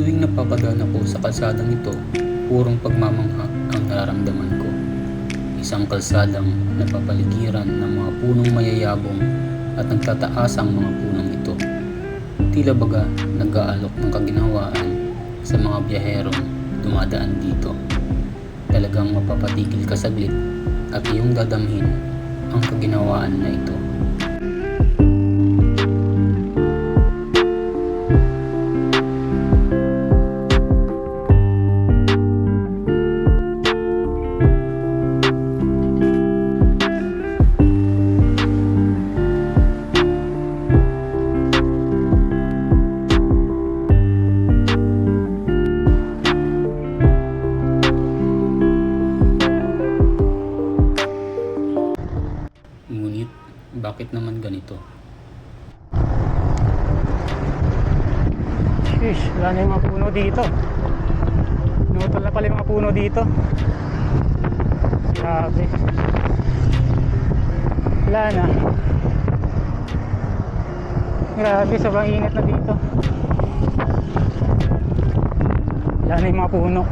tuwing napapadaan ako sa kalsadang ito, purong pagmamangha ang nararamdaman ko. Isang kalsadang napapaligiran ng mga punong mayayabong at nagtataasang mga punong ito. Tila baga nag-aalok ng kaginhawaan sa mga biyaherong dumadaan dito. Talagang mapapatigil ka saglit at iyong dadamhin ang kaginhawaan na ito. Bakit naman ganito? Sheesh, wala na yung mga puno dito. Nutol na pala yung mga puno dito. Grabe. Wala na. Grabe, sobrang init na dito. Wala na yung mga puno.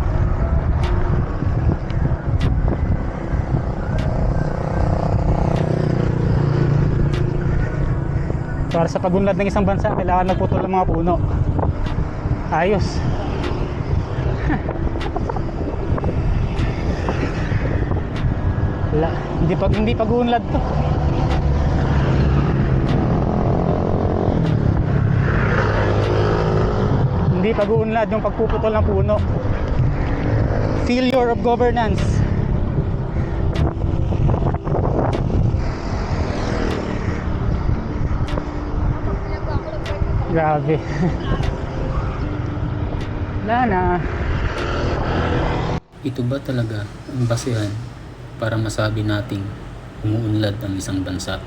Para sa pagunlad ng isang bansa, kailangan magputol ng mga puno. Ayos. Wala, hindi pag hindi pag-unlad to. Hindi pag-uunlad yung pagpuputol ng puno. Failure of governance. Grabe. Wala na. Ito ba talaga ang basehan para masabi nating umuunlad ang isang bansa?